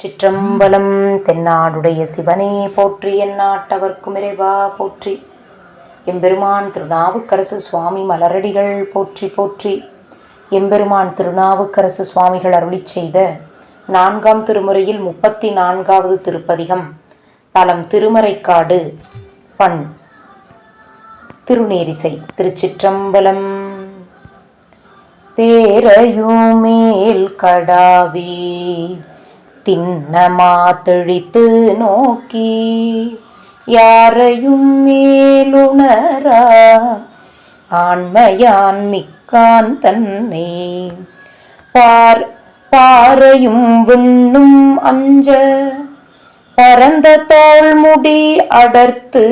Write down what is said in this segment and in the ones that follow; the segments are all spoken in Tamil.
சிற்றம்பலம் தென்னாடுடைய சிவனே போற்றி எந்நாட்டவர்க்கும் இறைவா போற்றி. எம்பெருமான் திருநாவுக்கரசு சுவாமி மலரடிகள் போற்றி போற்றி. எம்பெருமான் திருநாவுக்கரசு சுவாமிகள் அருளிச் செய்த நான்காம் திருமுறையில் முப்பத்தி நான்காவது திருப்பதிகம் தலம் திருமறைக்காடு பண் திருநேரிசை திருச்சிற்றம்பலம். தேரையுமேல் கடாவி தின்னமா தெழித்து நோக்கி யாரையும் மேலுணரா? ஆண்மையான் மிக்கான் தன்னை பார் பாறையும் விண்ணும் அஞ்ச பரந்த தோல்முடி அடர்த்து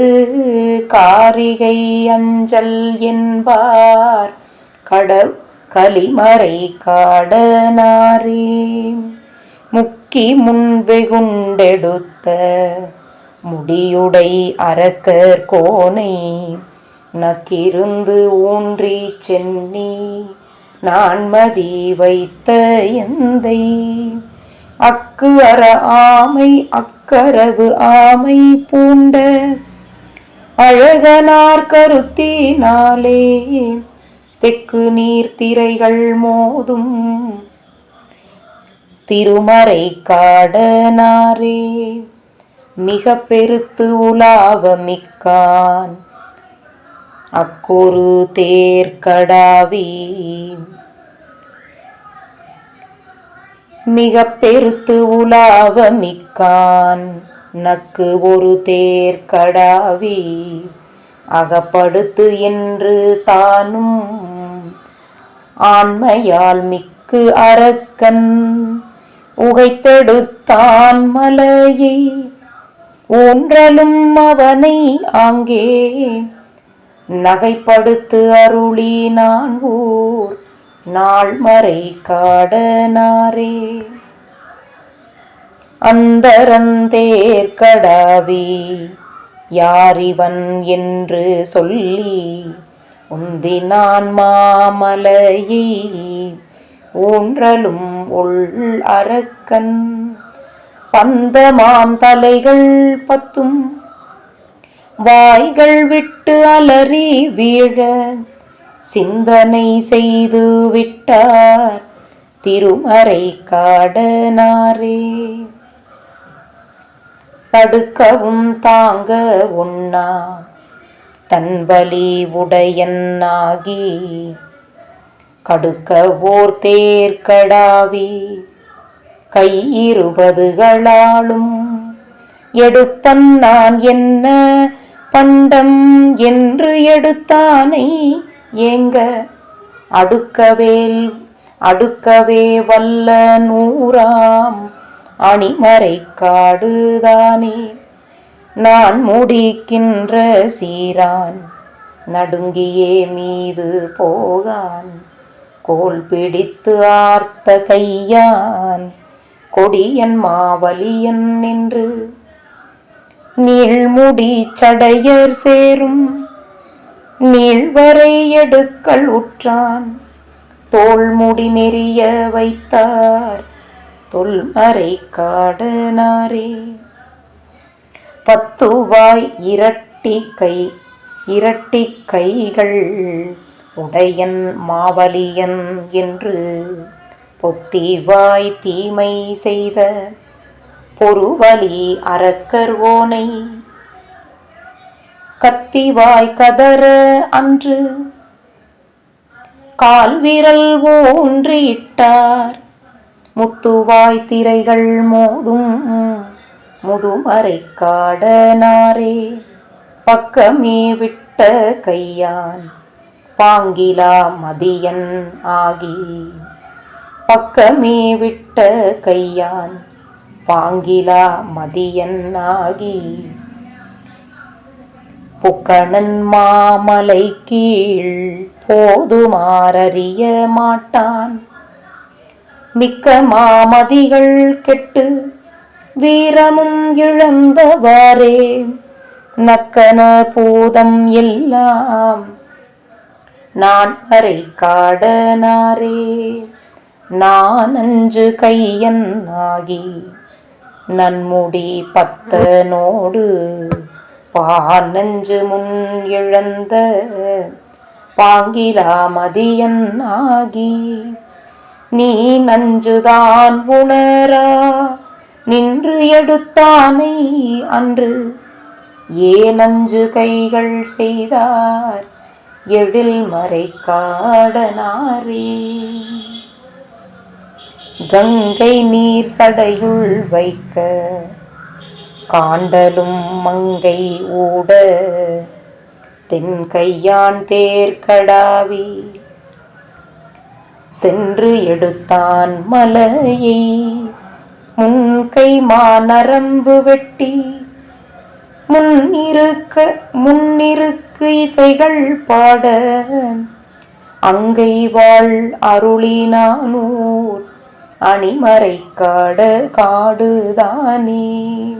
காரிகை அஞ்சல் என்பார் கட கலிமறை காடனாரே. முக்கி முன்வெகுண்டெடுத்த முடியுடை அரக்கர் கோனை நக்கிருந்து ஊன்றி சென்னி நான்மதி வைத்த எந்தை. அக்கு அற ஆமை அக்கரவு ஆமை பூண்ட அழகனார் கருத்தினாலே தெக்கு நீர்த்திரைகள் மோதும் திருமறை காடனாரே மிக பெருத்து உலாவ மிக்கான். அக்குரு தேர்கடாவி மிக பெருத்து உலாவ மிக்கான். நக்கு ஒரு தேர்கடாவி அகப்படுத்து என்று தானும். ஆண்மையால் மிக்கு அரக்கன். உகைத்தெடுத்தான் மலையை. ஊன்றலும் அவனை அங்கே. நகைப்படுத்து அருளி நான் ஊர். நாள்மறை காடனாரே. அந்தரந்தேர்கடாவி யாரிவன் என்று சொல்லி. உந்தினான் மாமலையை. ஊன்றலும் உள் அரக்கன். பந்தமாம் தலைகள் பத்தும். வாய்கள் விட்டு அலறி வீழ சிந்தனை செய்து விட்டார் திருமறை காடனாரே. தடுக்கவும் தாங்க உண்ணா தன்பலி உடையன்னாகி கடுக்க ஓர் தேர்கடாவி. கையிருபதுகளாலும் எடுப்பன் நான் என்ன பண்டம் என்று எடுத்தானை ஏங்க. அடுக்கவேல் அடுக்கவே வல்ல நூறாம் அணிமறை காடுதானே. நான் முடிக்கின்ற சீரான் நடுங்கியே மீது போகான். கோல் பிடித்து ஆர்த்த கையான் கொடியன் மாவலியன் நின்று. நீள்முடி சடையர் சேரும். நீள்வரை எடுக்கல் உற்றான். தோல்முடி நெறிய வைத்தார். தொல்மறை காடனாரே. பத்துவாய் இரட்டி கை இரட்டி கைகள் உடையன் மாவலியன் என்று பொத்திவாய் தீமை செய்த பொறுவலி அறக்கர்வோனை கத்திவாய் கதற அன்று கால்விரல் ஊன்றியிட்டார் முத்துவாய் திரைகள் மோதும் முதுமறை காடனாரே. பக்கமே விட்ட கையான் பாங்கிலா மதியன் ஆகி. பக்கமே விட்ட கையான் பாங்கிலா மதியன் ஆகி. புக்கணன் மாமலை கீழ் போதுமாறிய மாட்டான். மிக்க மாமதிகள் கெட்டு வீரமும் இழந்தவாறே. நக்கன பூதம் எல்லாம் நான் அரை காடனாரே. நான் அஞ்சு கையன் ஆகி நன்முடி பத்தனோடு பானஞ்சு முன் இழந்த பாங்கிலா மதியன் ஆகி நீ நஞ்சுதான் உணரா நின்று எடுத்தானை அன்று. ஏனஞ்சு கைகள் செய்தார்? எழில் மறைக்காடனாரே கங்கை நீர் சடையுள் வைக்க காண்டலும் மங்கை ஊட தென் கையான் தேர்கடாவி சென்று எடுத்தான் மலையை. முன்கை மாநரம்பு வெட்டி முன்னிருக்க முன்னிருக்க இசைகள் பாட அங்கை வாழ் அருளினானூர் அணிமறை காட காடுதானே.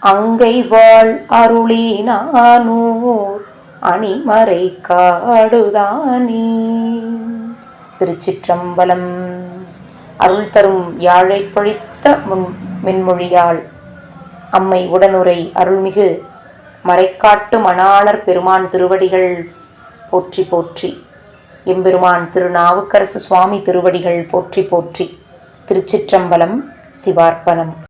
அங்கை வாழ் அருளினானூர் அணிமறை காடுதானே. திருச்சிற்றம்பலம் அருள் தரும் யாழை பழித்த முன் மின்மொழியாள் அம்மை உடனுரை அருள்மிகு மறைக்காட்டு மணாளர் பெருமான் திருவடிகள் போற்றி போற்றி. எம்பெருமான் திருநாவுக்கரசு சுவாமி திருவடிகள் போற்றி போற்றி. திருச்சிற்றம்பலம் சிவார்ப்பணம்.